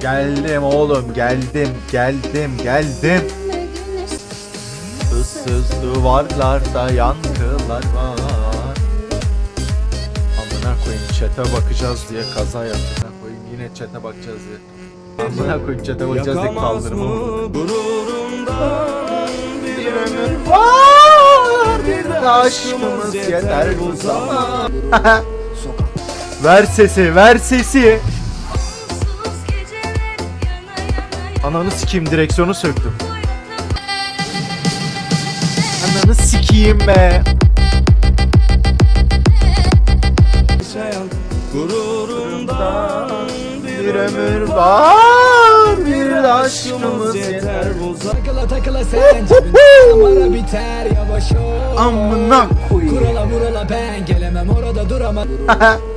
Geldim oğlum geldim geldim geldim. Issız duvarlarda yankılar var. Amına koyayım çete bakacağız diye kaza yaptık. Koyayım yine çete bakacağız diye. Amına koyayım çete bakacağız diye kaldırma. gururumdan bir ömür Var bir de aşkımız yeter bu zaman. ver sesi ver sesi. Ananı sikeyim direksiyonu söktüm. Ananı sikeyim be. Gururumdan Bir ömür var bir aşkımız yeter. Takıla takıla sen Amara biter yavaş ol Amına koyayım. Kurala vurala ben gelemem orada duramam